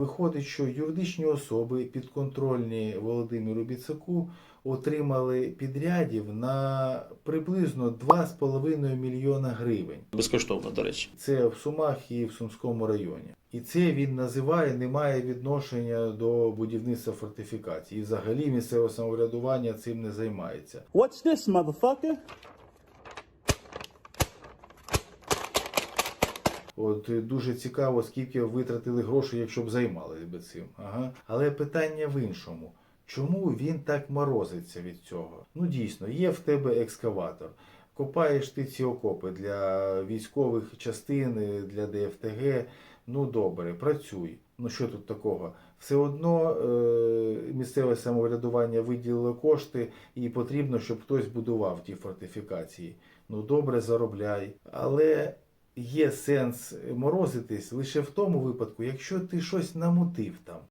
Виходить, що юридичні особи підконтрольні Володимиру Біцаку отримали підрядів на приблизно 2,5 мільйона гривень. Безкоштовно, до речі. Це в Сумах і в Сумському районі. І це він називає не має відношення до будівництва фортифікацій. І взагалі місцеве самоврядування цим не займається. What's this, motherfucker? От е, дуже цікаво, скільки витратили грошей, якщо б займалися цим. Ага. Але питання в іншому. Чому він так морозиться від цього? Ну дійсно, є в тебе екскаватор. Копаєш ти ці окопи для військових частин, е, для ДФТГ. Ну добре, працюй. Ну що тут такого? Все одно е, місцеве самоврядування виділило кошти, і потрібно, щоб хтось будував ті фортифікації. Ну добре, заробляй. Але є сенс морозитись лише в тому випадку, якщо ти щось намутив там.